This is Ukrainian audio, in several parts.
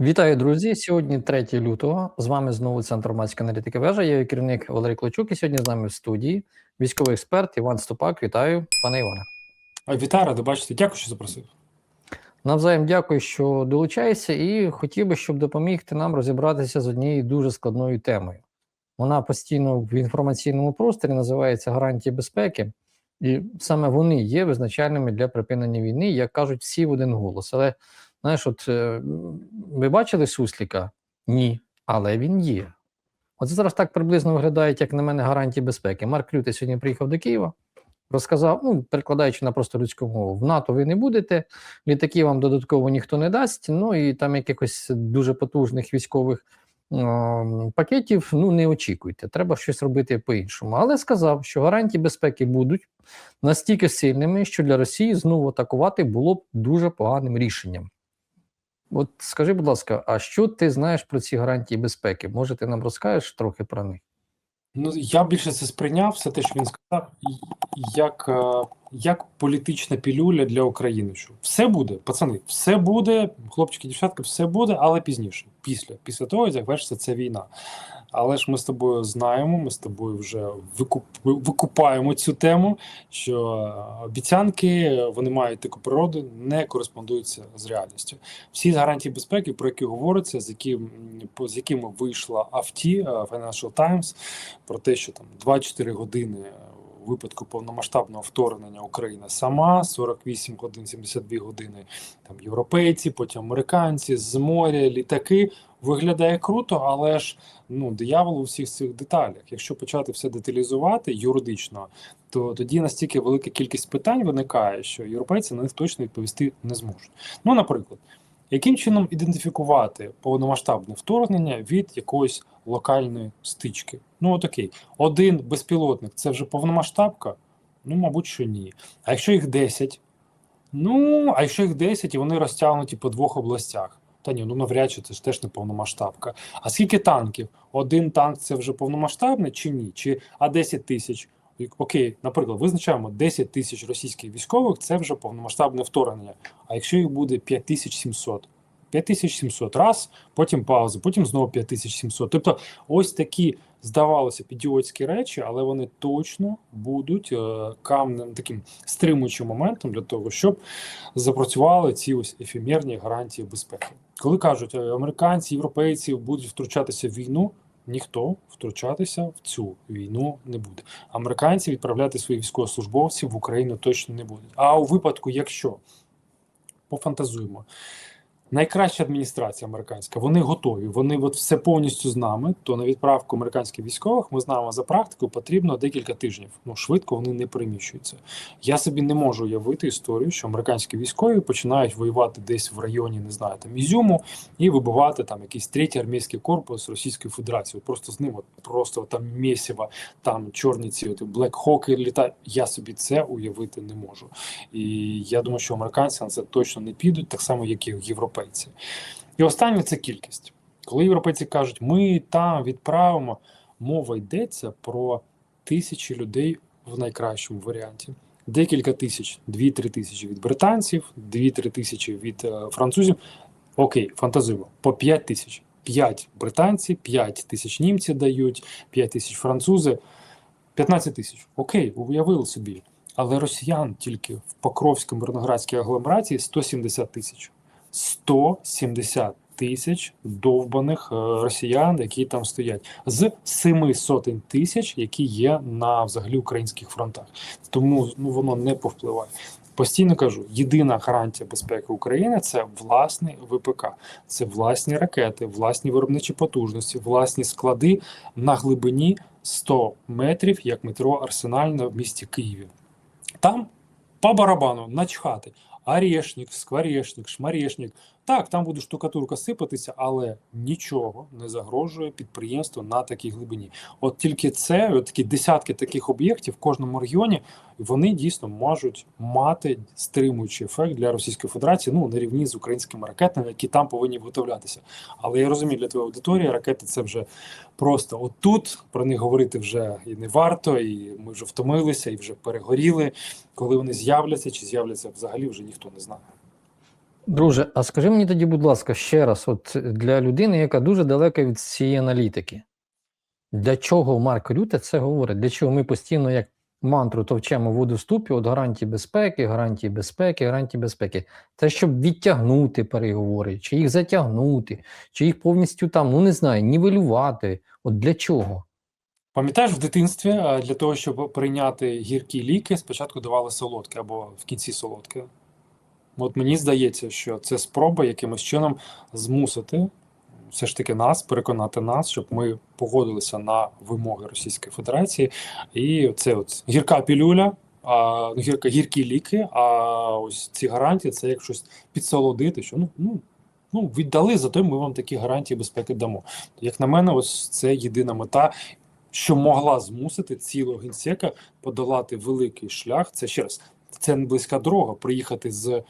Вітаю, друзі! Сьогодні 3 лютого. З вами знову центр громадської аналітики вежа. Я її керівник Валерій Клочук. І сьогодні з нами в студії військовий експерт Іван Ступак. Вітаю, пане Іване. Вітаю, радий бачити. Дякую, що запросив. Навзаєм дякую, що долучаєшся, і хотів би, щоб допомігти нам розібратися з однією дуже складною темою. Вона постійно в інформаційному просторі називається гарантії безпеки, і саме вони є визначальними для припинення війни, як кажуть всі в один голос. Але знаєш, от е, ви бачили Сусліка? Ні, але він є. Оце зараз так приблизно виглядають, як на мене, гарантії безпеки. Марк Люти сьогодні приїхав до Києва, розказав, ну, перекладаючи на просто людську мову, в НАТО ви не будете, літаки вам додатково ніхто не дасть, ну і там якихось дуже потужних військових ем, пакетів ну, не очікуйте. Треба щось робити по-іншому. Але сказав, що гарантії безпеки будуть настільки сильними, що для Росії знову атакувати було б дуже поганим рішенням. От скажи, будь ласка, а що ти знаєш про ці гарантії безпеки? Може, ти нам розкажеш трохи про них? Ну я більше це сприйняв, все те, що він сказав, як е, як політична пілюля для України. Що все буде, пацани, все буде, хлопчики, дівчатки, все буде, але пізніше, після після того, як завершиться ця війна. Але ж ми з тобою знаємо, ми з тобою вже викуп, викупаємо цю тему, що обіцянки вони мають таку природу, не кореспондуються з реальністю. Всі гарантії безпеки, про які говориться, з яким з якими вийшла Авті Financial Times, про те, що там 24 години випадку повномасштабного вторгнення Україна сама 48 годин, 72 години там європейці, потім американці з моря, літаки. Виглядає круто, але ж ну диявол у всіх цих деталях. Якщо почати все деталізувати юридично, то тоді настільки велика кількість питань виникає, що європейці на них точно відповісти не зможуть. Ну, наприклад, яким чином ідентифікувати повномасштабне вторгнення від якоїсь локальної стички? Ну от окей, один безпілотник це вже повномасштабка? Ну, мабуть, що ні. А якщо їх 10? Ну, а якщо їх 10 і вони розтягнуті по двох областях? Та ні, ну навряд чи це ж теж не повномасштабка. А скільки танків? Один танк це вже повномасштабне чи ні? Чи а 10 тисяч? Окей, наприклад, визначаємо 10 тисяч російських військових це вже повномасштабне вторгнення. А якщо їх буде 5700? 5700 раз, потім пауза, потім знову 5700. Тобто, ось такі здавалося ідіотські речі, але вони точно будуть е, камнем таким стримуючим моментом для того, щоб запрацювали ці ось ефемерні гарантії безпеки. Коли кажуть, «Е, американці, європейці будуть втручатися в війну. Ніхто втручатися в цю війну не буде. Американці відправляти своїх військовослужбовців в Україну точно не будуть. А у випадку, якщо пофантазуємо, найкраща адміністрація американська, вони готові. Вони от все повністю з нами. То на відправку американських військових ми знаємо за практикою, потрібно декілька тижнів. Ну швидко вони не переміщуються. Я собі не можу уявити історію, що американські військові починають воювати десь в районі, не знаю, там Ізюму і вибивати там якийсь третій армійський корпус Російської Федерації. Просто з ним от просто там місіва, там чорні ці от Hawk літають. Я собі це уявити не можу. І я думаю, що американці на це точно не підуть, так само, як і європейці європейці. І останнє це кількість. Коли європейці кажуть, ми там відправимо, мова йдеться про тисячі людей в найкращому варіанті. Декілька тисяч, 2-3 тисячі від британців, 2-3 тисячі від е, французів. Окей, фантазуємо, по 5 тисяч. 5 британці, 5 тисяч німці дають, 5 тисяч французи, 15 тисяч. Окей, уявили собі. Але росіян тільки в Покровському мирноградській агломерації 170 тисяч. 170 тисяч довбаних е, росіян, які там стоять, з семи сотень тисяч, які є на взагалі українських фронтах. Тому ну воно не повпливає. Постійно кажу, єдина гарантія безпеки України це власний ВПК, це власні ракети, власні виробничі потужності, власні склади на глибині 100 метрів, як метро Арсенальне в місті Києві. Там по барабану начхати. Орешник, скворешник, шмарешник. Так, там буде штукатурка сипатися, але нічого не загрожує підприємству на такій глибині. От тільки це, от такі десятки таких об'єктів в кожному регіоні, вони дійсно можуть мати стримуючий ефект для Російської Федерації, ну на рівні з українськими ракетами, які там повинні виготовлятися. Але я розумію, для твоєї аудиторії ракети це вже просто отут. Про них говорити вже і не варто, і ми вже втомилися, і вже перегоріли. Коли вони з'являться чи з'являться взагалі, вже ніхто не знає. Друже, а скажи мені тоді, будь ласка, ще раз, от для людини, яка дуже далека від цієї аналітики, для чого Марк Рюте це говорить? Для чого ми постійно як мантру товчемо воду в от гарантії безпеки, гарантії безпеки, гарантії безпеки? Це щоб відтягнути переговори, чи їх затягнути, чи їх повністю там, ну не знаю, нівелювати. От для чого? Пам'ятаєш, в дитинстві е, для того, щоб прийняти гіркі ліки, спочатку давали солодке або в кінці солодке. От мені здається, що це спроба якимось чином змусити все ж таки нас, переконати нас, щоб ми погодилися на вимоги Російської Федерації. І це от гірка пілюля, а, гірка, гіркі ліки, а ось ці гарантії це як щось підсолодити, що ну, ну, ну віддали, зато ми вам такі гарантії безпеки дамо. Як на мене, ось це єдина мета, що могла змусити цілого генсека подолати великий шлях. Це ще раз, це не близька дорога. Приїхати з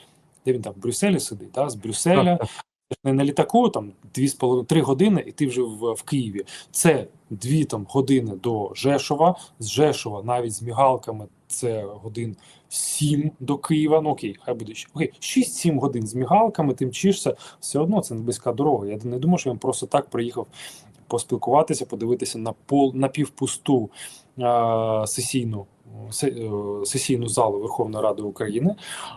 де він там в Брюсселі сидить, да? з Брюсселя, не на літаку, там дві з половиною три години, і ти вже в, в Києві. Це дві там години до Жешова. З Жешова навіть з мігалками це годин сім до Києва. Ну окей, хай буде окей, 6-7 годин з мігалками, ти мчишся, все одно це не близька дорога. Я не думаю, що він просто так приїхав поспілкуватися, подивитися на пол напівпусту е, сесійну. Е, Сесійну залу Верховної Ради України.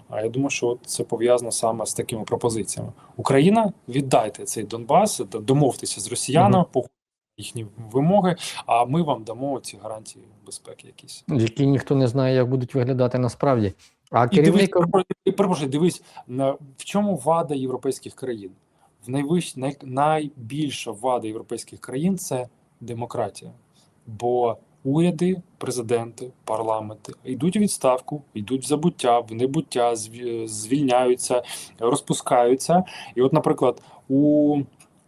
А я думаю, що це пов'язано саме з такими пропозиціями. Україна, віддайте цей Донбас, домовтеся з росіянами, погодьте їхні вимоги, а ми вам дамо ці гарантії безпеки якісь. які ніхто не знає, як будуть виглядати насправді. А керівник і, перепрошую, дивись, на, в чому вада європейських країн? В найвищ, най, найбільша вада європейських країн це демократія. Бо уряди, президенти, парламенти йдуть у відставку, йдуть в забуття, в небуття, звільняються, розпускаються. І от, наприклад, у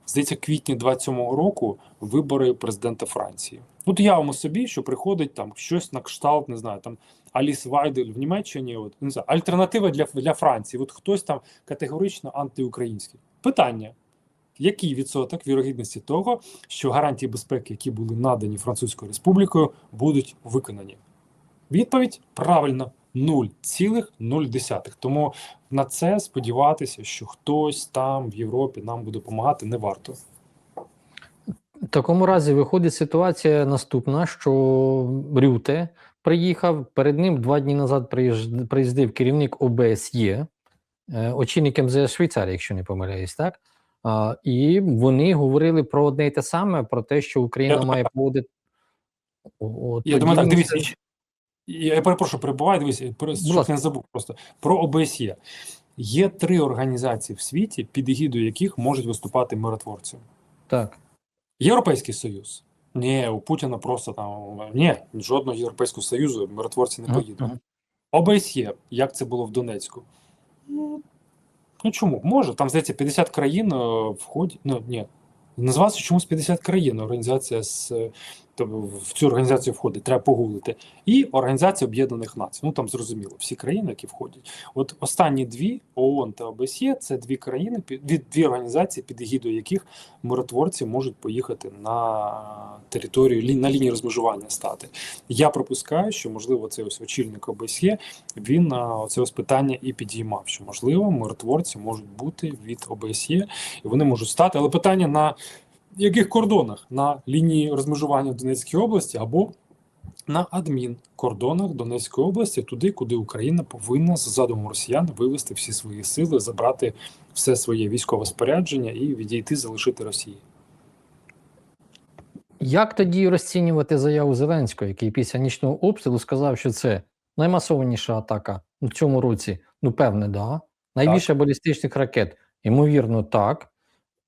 здається, квітні 27-го року вибори президента Франції. От явимо собі, що приходить там щось на кшталт, не знаю, там Аліс Вайдель в Німеччині, от не знаю, альтернатива для, для Франції. От хтось там категорично антиукраїнський. Питання: який відсоток вірогідності того, що гарантії безпеки, які були надані Французькою Республікою, будуть виконані? Відповідь правильно 0,0. Тому на це сподіватися, що хтось там в Європі нам буде допомагати, не варто. В такому разі виходить ситуація наступна, що Рюте приїхав, перед ним два дні назад приїздив керівник ОБСЄ, е, очільник МЗС Швейцарії, якщо не помиляюсь, так? А, і вони говорили про одне й те саме, про те, що Україна Я має поводити. О, Я думаю, так дивіться. це- Я перепрошую, перебуваю, дивіться, щоб не забув просто про ОБСЄ. Є три організації в світі, під егідою яких можуть виступати миротворці. Так. Європейський Союз. Ні, у Путіна просто там ні, жодного європейського союзу миротворці не поїдуть. мгм. ОБСЄ, як це було в Донецьку. Ну, чому? Може, там здається 50 країн е, входять. Ну ні. Називається чомусь 50 країн. Організація з е, в цю організацію входить, треба погуглити. І Організація Об'єднаних Націй. Ну там зрозуміло, всі країни, які входять. От останні дві ООН та ОБСЄ це дві країни, від дві організації, під егідою яких миротворці можуть поїхати на територію на лінії розмежування стати. Я пропускаю, що можливо цей ось очільник ОБСЄ він а, це ось питання і підіймав, що можливо миротворці можуть бути від ОБСЄ, і вони можуть стати. Але питання на яких кордонах? На лінії розмежування в Донецькій області або на адмінкордонах Донецької області, туди, куди Україна повинна за задумом росіян вивести всі свої сили, забрати все своє військове спорядження і відійти, залишити Росії. Як тоді розцінювати заяву Зеленського, який після нічного обстрілу сказав, що це наймасованіша атака в цьому році? Ну, певне, да. Найбільше балістичних ракет, ймовірно, так.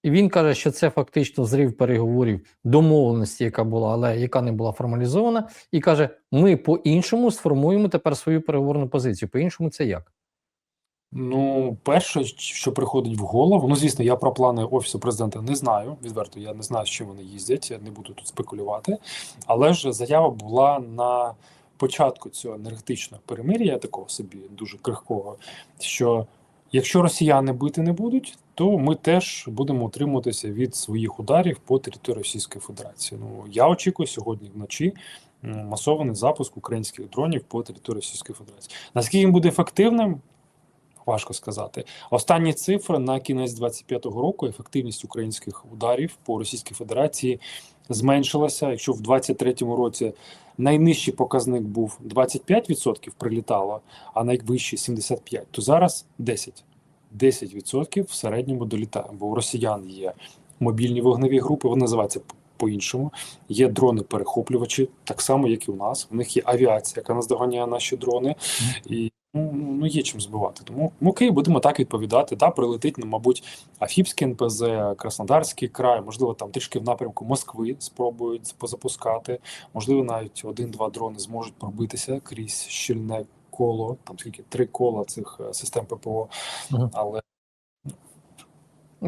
І він каже, що це фактично зрив переговорів домовленості, яка була, але яка не була формалізована, і каже: ми по-іншому сформуємо тепер свою переговорну позицію. По-іншому це як? Ну, перше, що приходить в голову, ну звісно, я про плани офісу президента не знаю. Відверто, я не знаю, чим вони їздять. Я не буду тут спекулювати. Але ж заява була на початку цього енергетичного перемир'я, такого собі дуже крихкого. Що якщо росіяни бити не будуть, то ми теж будемо утримуватися від своїх ударів по території Російської Федерації. Ну я очікую сьогодні вночі масований запуск українських дронів по території Російської Федерації. Наскільки він буде ефективним? важко сказати. Останні цифри на кінець 25-го року ефективність українських ударів по Російській Федерації зменшилася. Якщо в 23-му році найнижчий показник був 25% прилітало, а найвищий 75%, то зараз 10%. 10% в середньому долітає, бо у росіян є мобільні вогневі групи, вони називаються по-іншому. Є дрони-перехоплювачі, так само, як і у нас. У них є авіація, яка наздоганяє наші дрони, і ну, ну є чим збивати. Тому ну, окей, будемо так відповідати. Да, прилетить, ну, мабуть, Афіпський НПЗ, Краснодарський край, можливо, там трішки в напрямку Москви спробують позапускати. Можливо, навіть один-два дрони зможуть пробитися крізь щільне коло, там скільки три кола цих е, систем ППО, Мгм. але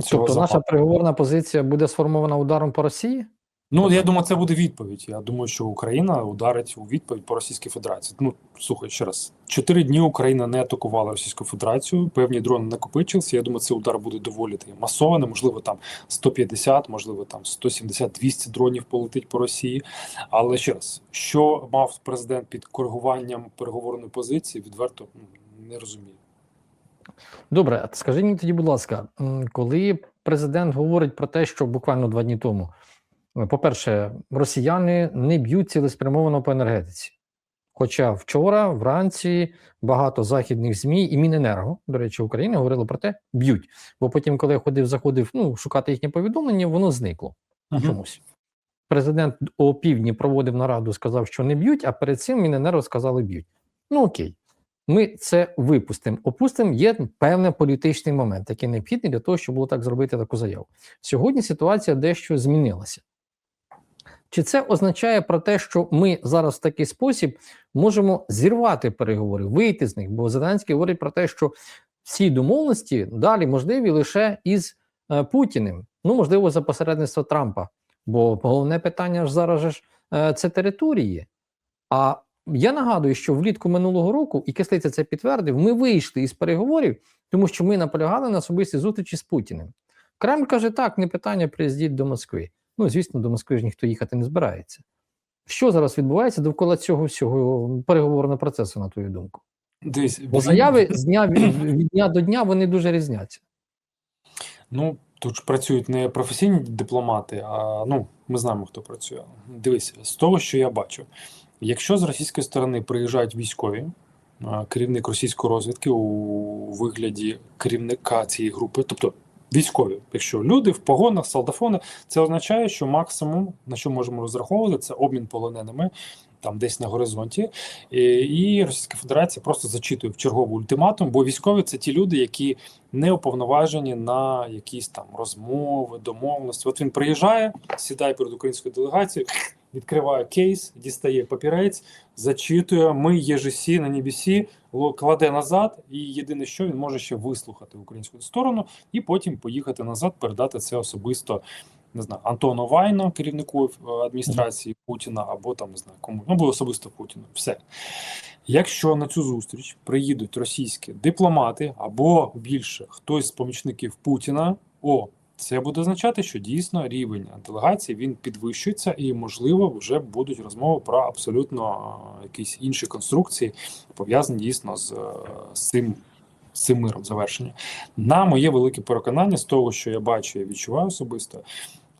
Цього Тобто наша переговорна позиція буде сформована ударом по Росії? Ну, я думаю, це буде відповідь. Я думаю, що Україна ударить у відповідь по Російській Федерації. Ну, слухай ще раз: чотири дні Україна не атакувала Російську Федерацію. Певні дрони накопичилися. Я думаю, цей удар буде доволі масований. Можливо, там 150, можливо, там 170, 200 дронів полетить по Росії. Але ще раз, що мав президент під коригуванням переговорної позиції, відверто ну, не розумію. Добре, скажи мені тоді, будь ласка, коли президент говорить про те, що буквально два дні тому, по-перше, росіяни не б'ють цілеспрямовано по енергетиці. Хоча вчора, вранці, багато західних ЗМІ і Міненерго, до речі, України говорили про те, б'ють. Бо потім, коли я ходив, заходив ну, шукати їхнє повідомлення, воно зникло чомусь. Президент о півдні проводив нараду, сказав, що не б'ють, а перед цим Міненерго сказали б'ють. Ну окей, ми це випустимо. Опустимо, є певний політичний момент, який необхідний для того, щоб було так зробити таку заяву. Сьогодні ситуація дещо змінилася. Чи це означає про те, що ми зараз в такий спосіб можемо зірвати переговори, вийти з них? Бо Зеленський говорить про те, що всі домовленості далі можливі лише із е, Путіним, ну можливо, за посередництва Трампа. Бо головне питання ж зараз ж е, це території. А я нагадую, що влітку минулого року, і Кислиця це підтвердив, ми вийшли із переговорів, тому що ми наполягали на особистій зустрічі з Путіним. Кремль каже: так, не питання, приїздіть до Москви. Ну, звісно, до Москви ж ніхто їхати не збирається. Що зараз відбувається довкола цього всього переговорного процесу, на твою думку? Десь Бо заяви з дня від, дня до дня вони дуже різняться. Ну, тут ж працюють не професійні дипломати, а ну, ми знаємо, хто працює. Дивись, з того, що я бачу, якщо з російської сторони приїжджають військові, керівник російської розвідки у вигляді керівника цієї групи, тобто військові, якщо люди в погонах, солдафони, це означає, що максимум на що можемо розраховувати, це обмін полоненими. Там десь на горизонті, і, Російська Федерація просто зачитує в черговий ультиматум, бо військові це ті люди, які не уповноважені на якісь там розмови, домовленості. От він приїжджає, сідає перед українською делегацією, відкриває кейс, дістає папірець, зачитує. Ми ЄЖСі на небесі, кладе назад, і єдине, що він може ще вислухати українську сторону, і потім поїхати назад, передати це особисто. Не знаю, Антону Вайно, керівнику е, адміністрації Путіна, або там не знаю кому, ну або особисто Путіну. Все. Якщо на цю зустріч приїдуть російські дипломати або більше хтось з помічників Путіна, о, це буде означати, що дійсно рівень делегації він підвищується, і можливо вже будуть розмови про абсолютно якісь інші конструкції, пов'язані дійсно з, е, з цим. Цим миром завершення. На моє велике переконання з того, що я бачу і відчуваю особисто,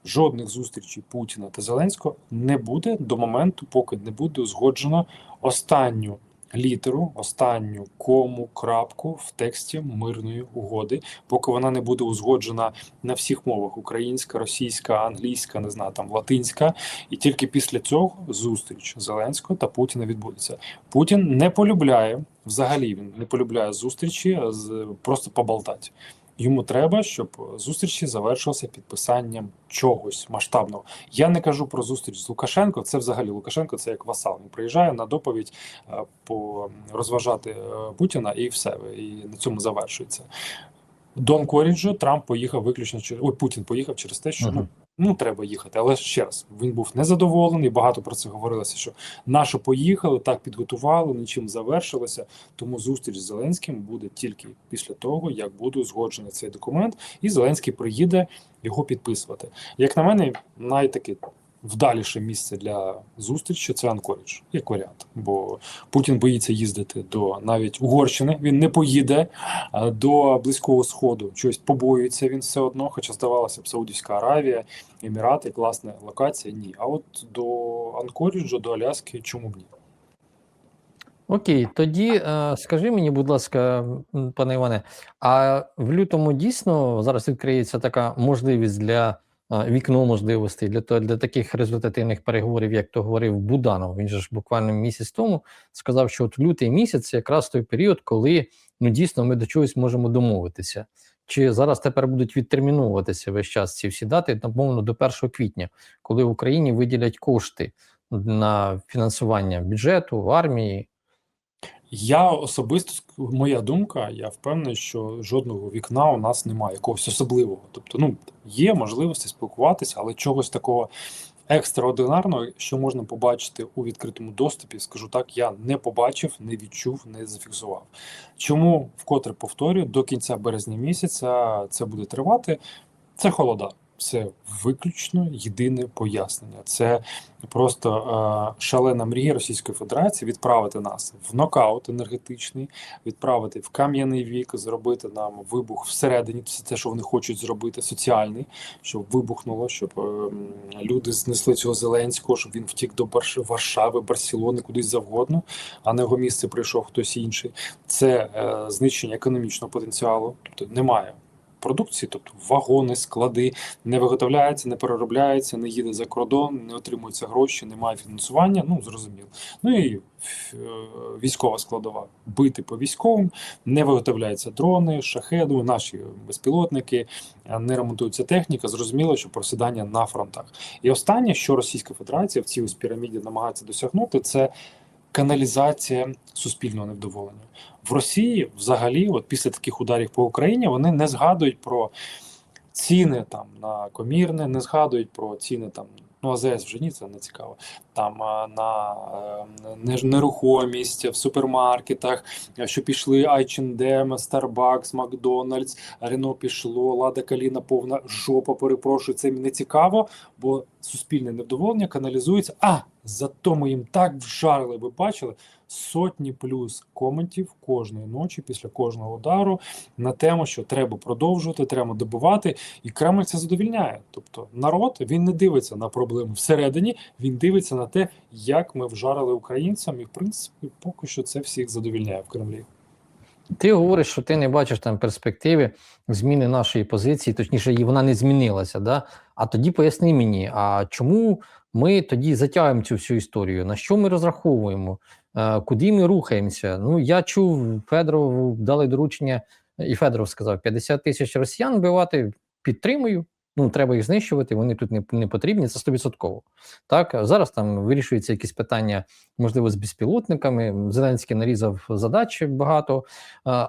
жодних зустрічей Путіна та Зеленського не буде до моменту, поки не буде узгоджено останню літеру, останню кому, крапку в тексті мирної угоди, поки вона не буде узгоджена на всіх мовах: українська, російська, англійська, не знаю, там латинська, і тільки після цього зустріч Зеленського та Путіна відбудеться. Путін не полюбляє взагалі. Він не полюбляє зустрічі з просто поболтати. Йому треба, щоб зустрічі завершилися підписанням чогось масштабного. Я не кажу про зустріч з Лукашенко. Це взагалі Лукашенко, це як васал. Він приїжджає на доповідь е, по розважати е, Путіна і все. І на цьому завершується. Дон Коріджо Трамп поїхав виключно через ой, Путін поїхав через те, що ну, ну треба їхати. Але ще раз він був незадоволений. Багато про це говорилося. Що наше поїхали, так підготували, нічим завершилося. Тому зустріч з Зеленським буде тільки після того, як буде узгоджений цей документ, і Зеленський приїде його підписувати. Як на мене, найтаки вдаліше місце для зустрічі це Анкорідж, як варіант. Бо Путін боїться їздити до навіть Угорщини. Він не поїде до Близького Сходу. Щось побоюється він все одно, хоча здавалося б, Саудівська Аравія, Емірати, класна локація. Ні. А от до Анкоріджу, до Аляски, чому б ні? Окей, тоді е, скажи мені, будь ласка, пане Іване, а в лютому дійсно зараз відкриється така можливість для вікно можливостей для для таких результативних переговорів, як то говорив Буданов. Він же ж буквально місяць тому сказав, що от лютий місяць якраз той період, коли ну дійсно ми до чогось можемо домовитися. Чи зараз тепер будуть відтерміновуватися весь час ці всі дати, напевно, до 1 квітня, коли в Україні виділять кошти на фінансування бюджету, армії? Я особисто моя думка, я впевнений, що жодного вікна у нас немає, якогось особливого. Тобто, ну є можливості спілкуватися, але чогось такого екстраординарного, що можна побачити у відкритому доступі, скажу так, я не побачив, не відчув, не зафіксував. Чому вкотре повторюю, до кінця березня місяця це буде тривати? Це холода. Це виключно єдине пояснення. Це просто е, шалена мрія Російської Федерації відправити нас в нокаут енергетичний, відправити в кам'яний вік, зробити нам вибух всередині. Це те, що вони хочуть зробити, соціальний, щоб вибухнуло, щоб е, люди знесли цього Зеленського, щоб він втік до Барш- Варшави, Барселони, кудись завгодно, а на його місце прийшов хтось інший. Це е, знищення економічного потенціалу, тобто немає. Продукції, тобто вагони, склади, не виготовляється, не переробляється, не їде за кордон, не отримуються гроші, немає фінансування. Ну зрозуміло. Ну і е, військова складова. Бити по військовим, не виготовляються дрони, шахеди, наші безпілотники, е, не ремонтується техніка. Зрозуміло, що просідання на фронтах. І останнє, що Російська Федерація в цій піраміді намагається досягнути, це каналізація суспільного невдоволення. В Росії взагалі, от після таких ударів по Україні, вони не згадують про ціни там на комірне, не згадують про ціни там. Ну, АЗС вже ні, це не цікаво. Там на е, нерухомість в супермаркетах, що пішли H&M, Starbucks, Макдональдс, Рено пішло, Лада Каліна повна жопа, перепрошую, це не цікаво, бо суспільне невдоволення каналізується. А зато ми їм так вжарили, ви бачили сотні плюс коментів кожної ночі після кожного удару на тему, що треба продовжувати, треба добивати, і Кремль це задовільняє. Тобто народ він не дивиться на проблеми всередині, він дивиться на те, як ми вжарили українцям, і в принципі поки що це всіх задовільняє в Кремлі. Ти говориш, що ти не бачиш там перспективи зміни нашої позиції, точніше, і вона не змінилася. Да? А тоді поясни мені, а чому ми тоді затягуємо цю всю історію? На що ми розраховуємо? Е, Куди ми рухаємося? Ну, я чув, Федорову дали доручення, і Федоров сказав: 50 тисяч росіян вбивати, підтримую. Ну, треба їх знищувати, вони тут не, не потрібні, це 100%. Так, зараз там вирішуються якісь питання, можливо, з безпілотниками. Зеленський нарізав задач багато. Е,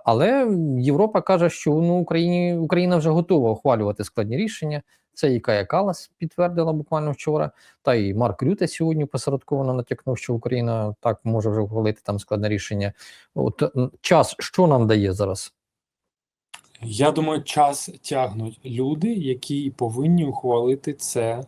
Але Європа каже, що ну Україні Україна вже готова ухвалювати складні рішення. Це і Кая Калас підтвердила буквально вчора. Та і Марк Рюте сьогодні посередковано натякнув, що Україна так може вже ухвалити там складне рішення. От час що нам дає зараз? Я думаю, час тягнуть люди, які повинні ухвалити це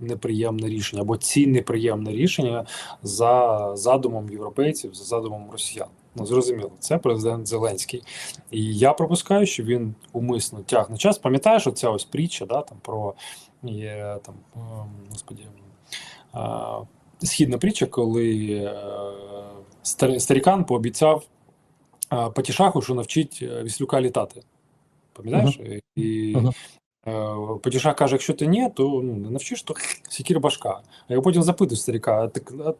неприємне рішення або ці неприємне рішення за задумом європейців, за задумом росіян. Ну зрозуміло, це президент Зеленський. І я пропускаю, що він умисно тягне час. Пам'ятаєш, оця ось притча, да, там про є там, господі, а, східна притча, коли е, старікан пообіцяв е, Патішаху, що навчить е, Віслюка літати. Пам'ятаєш? І Мгм. е, Патішах каже: якщо ти ні, то ну, не навчиш, то сікір башка. А я потім запитую старіка: так а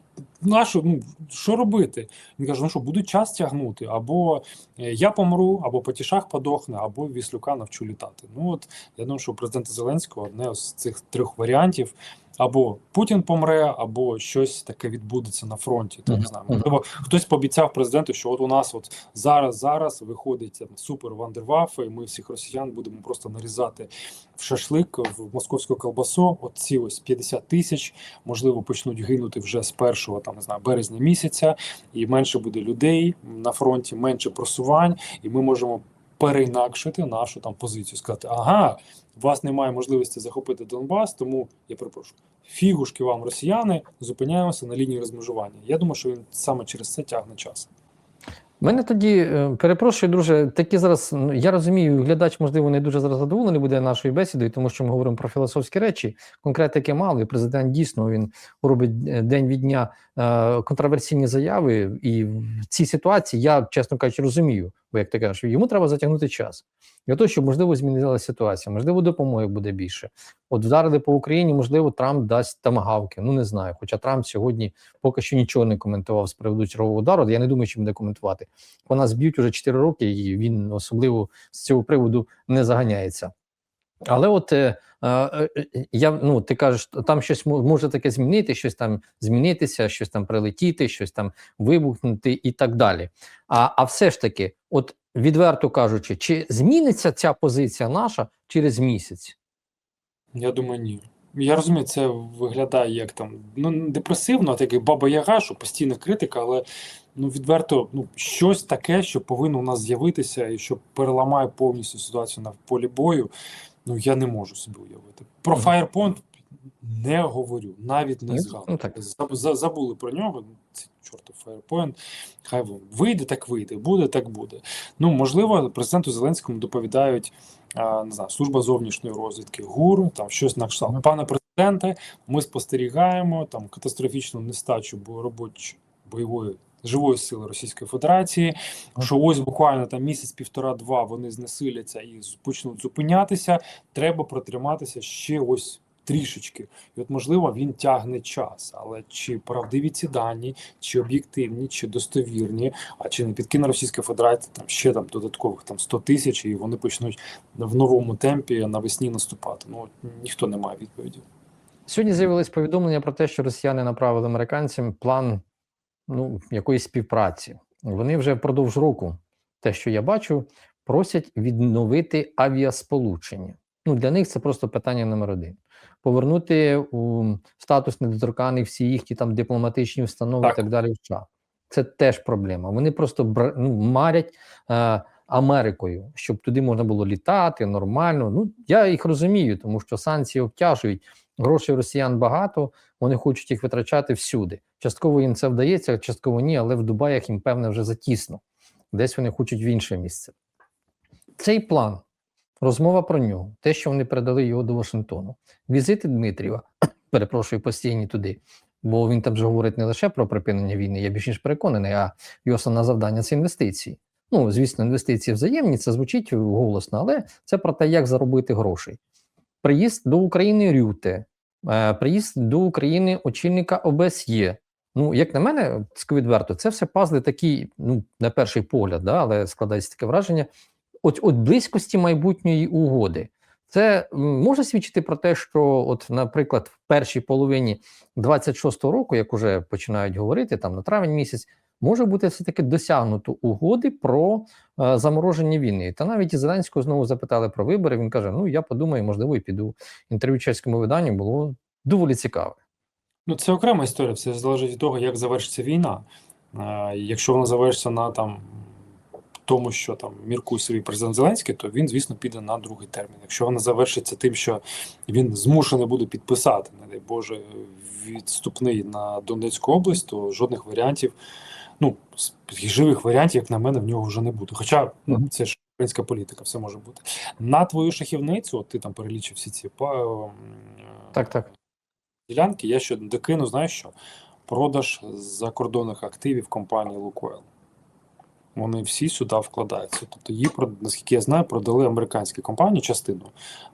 на що, ну, що робити? Він каже: ну що, буду час тягнути, або е, я помру, або потішах подохне, або Віслюка навчу літати. Ну от я думаю, що у президента Зеленського одне з цих трьох варіантів. Або Путін помре, або щось таке відбудеться на фронті. Там, не знаю, можливо, хтось пообіцяв президенту, що от у нас от зараз, зараз виходить там, супер вандерваф, і ми всіх росіян будемо просто нарізати в шашлик, в московську колбасу. От ці ось 50 тисяч, можливо, почнуть гинути вже з першого там не знаю березня місяця, і менше буде людей на фронті, менше просувань, і ми можемо. переінакшити нашу там позицію. Сказати, ага, вас немає можливості захопити Донбас, тому я перепрошую. Фігушки вам, росіяни, зупиняємося на лінії розмежування. Я думаю, що він саме через це тягне час. Мене тоді е, перепрошую, друже. Такі зараз я розумію, глядач, можливо, не дуже зараз задоволений буде нашою бесідою, тому що ми говоримо про філософські речі. Конкретики мало, і президент дійсно він робить е, день від дня е, контроверсійні заяви. І в цій ситуації я, чесно кажучи, розумію, бо як ти кажеш, йому треба затягнути час для того, щоб можливо змінилася ситуація, можливо, допомоги буде більше. От вдарили по Україні, можливо, Трамп дасть тамагавки. Ну не знаю. Хоча Трамп сьогодні поки що нічого не коментував з приводу чергового удару. Я не думаю, що буде коментувати. По нас б'ють уже 4 роки, і він особливо з цього приводу не заганяється. Але от е, е, е, я ну ти кажеш, там щось може таке змінити, щось там змінитися, щось там прилетіти, щось там вибухнути і так далі. А, а все ж таки, от відверто кажучи, чи зміниться ця позиція наша через місяць? Я думаю, ні. Я розумію, це виглядає як там ну депресивно, так як баба Яга, що постійна критика, але ну відверто, ну щось таке, що повинно у нас з'явитися, і що переламає повністю ситуацію на полі бою. Ну я не можу собі уявити. Про. Firepoint не говорю, навіть не Ну, згадую. ну, Забули про нього. Це чортов Firepoint. Хай вон вийде, так вийде, буде, так буде. Ну можливо, президенту Зеленському доповідають не знаю, служба зовнішньої розвідки, ГУР, там щось на кшталт. Пане президенте, ми спостерігаємо там катастрофічну нестачу бо робоч бойової живої сили Російської Федерації. Що ось буквально там місяць, півтора-два вони знесиляться і почнуть зупинятися. Треба протриматися ще ось. Трішечки, і от можливо він тягне час, але чи правдиві ці дані, чи об'єктивні, чи достовірні, а чи не підкине Російська Федерація там ще там додаткових там 100 тисяч, і вони почнуть в новому темпі навесні наступати. Ну ніхто не має відповіді. Сьогодні з'явилось повідомлення про те, що росіяни направили американцям план ну, якоїсь співпраці. Вони вже впродовж року, те, що я бачу, просять відновити авіасполучення. Ну, для них це просто питання номер один. Повернути у статус недоторканих всі їхні там дипломатичні установи Так. і так далі. в США. Це теж проблема. Вони просто ну, марять е, Америкою, щоб туди можна було літати нормально. Ну я їх розумію, тому що санкції обтяжують. Грошей росіян багато, вони хочуть їх витрачати всюди. Частково їм це вдається, частково ні, але в Дубаях їм певне вже затісно. Десь вони хочуть в інше місце. Цей план, розмова про нього, те, що вони передали його до Вашингтону, візити Дмитрієва, перепрошую, постійні туди, бо він там же говорить не лише про припинення війни, я більш ніж переконаний, а його основне завдання це інвестиції. Ну, звісно, інвестиції взаємні, це звучить голосно, але це про те, як заробити грошей. Приїзд до України Рюте, е, приїзд до України очільника ОБСЄ. Ну, як на мене, відверто, це все пазли такі, ну, на перший погляд, да, але складається таке враження. От, от близькості майбутньої угоди. Це може свідчити про те, що, от, наприклад, в першій половині 26-го року, як уже починають говорити, там на травень місяць, може бути все-таки досягнуто угоди про е, замороження війни. Та навіть і Зеленського знову запитали про вибори. Він каже: Ну я подумаю, можливо, і піду. Інтерв'ю чеському виданню було доволі цікаве. Ну, це окрема історія, все залежить від того, як завершиться війна. Е, Якщо вона завершиться на там тому, що там міркує собі президент Зеленський, то він, звісно, піде на другий термін. Якщо вона завершиться тим, що він змушений буде підписати, не дай Боже, відступний на Донецьку область, то жодних варіантів, ну, з живих варіантів, як на мене, в нього вже не буде. Хоча ну, це ж українська політика, все може бути. На твою шахівницю, от ти там перелічив всі ці па- Так, так. ділянки, я ще докину, знаєш що? Продаж закордонних активів компанії Лукойл. Вони всі сюди вкладаються. Тобто її, наскільки я знаю, продали американські компанії частину.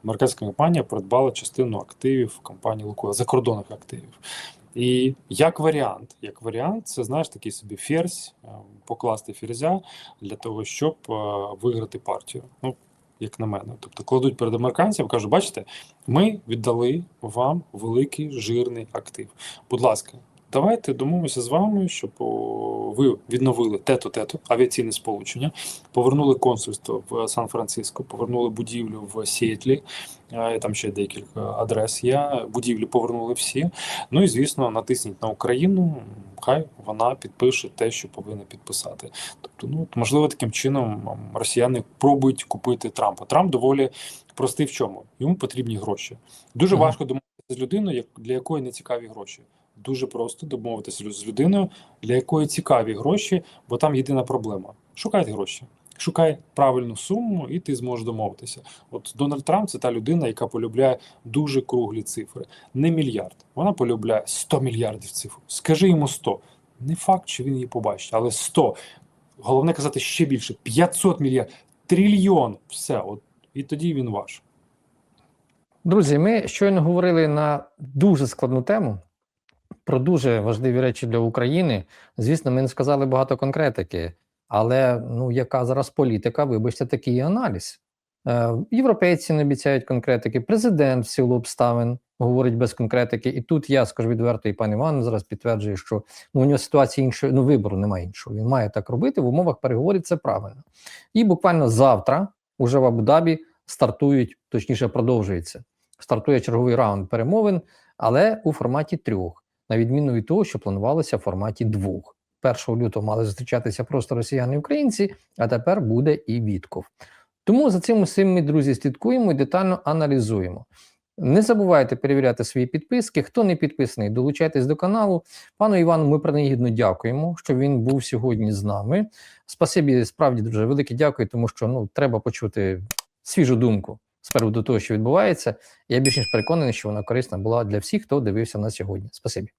Американська компанія придбала частину активів компанії Лукойл, закордонних активів. І як варіант, як варіант, це знаєш такий собі ферзь, е, покласти ферзя для того, щоб е, виграти партію. Ну, як на мене. Тобто кладуть перед американцям, кажуть, бачите, ми віддали вам великий жирний актив. Будь ласка, давайте домовимося з вами, щоб ви відновили тето-тето, авіаційне сполучення, повернули консульство в Сан-Франциско, повернули будівлю в Сіетлі, е, там ще декілька адрес є. Будівлі повернули всі. Ну і звісно, натисніть на Україну. Хай вона підпише те, що повинна підписати. Тобто, ну можливо, таким чином росіяни пробують купити Трампа. Трамп доволі простий в чому? Йому потрібні гроші. Дуже Ага. важко домовитися з людиною, для якої не цікаві гроші. Дуже просто домовитися з людиною, для якої цікаві гроші, бо там єдина проблема. Шукайте гроші. Шукай правильну суму, і ти зможеш домовитися. От Дональд Трамп це та людина, яка полюбляє дуже круглі цифри. Не мільярд. Вона полюбляє 100 мільярдів цифр. Скажи йому 100. Не факт, що він її побачить, але 100. Головне казати ще більше: 500 мільярдів, трильйон. Все, от і тоді він ваш. Друзі, ми щойно говорили на дуже складну тему про дуже важливі речі для України. Звісно, ми не сказали багато конкретики, але ну яка зараз політика? Вибачте, такий аналіз. Е, європейці не обіцяють конкретики, президент в силу обставин говорить без конкретики. І тут я скажу відверто, і пан Іван зараз підтверджує, що ну, у нього ситуація іншої, ну вибору немає іншого. Він має так робити в умовах переговорів. Це правильно. І буквально завтра, уже в Абу-Дабі, стартують, точніше, продовжується. Стартує черговий раунд перемовин, але у форматі трьох, на відміну від того, що планувалося в форматі двох. 1 лютого мали зустрічатися просто росіяни і українці, а тепер буде і Вітков. Тому за цим усім ми, друзі, слідкуємо і детально аналізуємо. Не забувайте перевіряти свої підписки. Хто не підписаний, долучайтесь до каналу. Пану Івану, ми принагідно дякуємо, що він був сьогодні з нами. Спасибі, справді дуже велике дякую, тому що ну треба почути свіжу думку з приводу того, що відбувається. Я більш ніж переконаний, що вона корисна була для всіх, хто дивився нас сьогодні. Спасибі.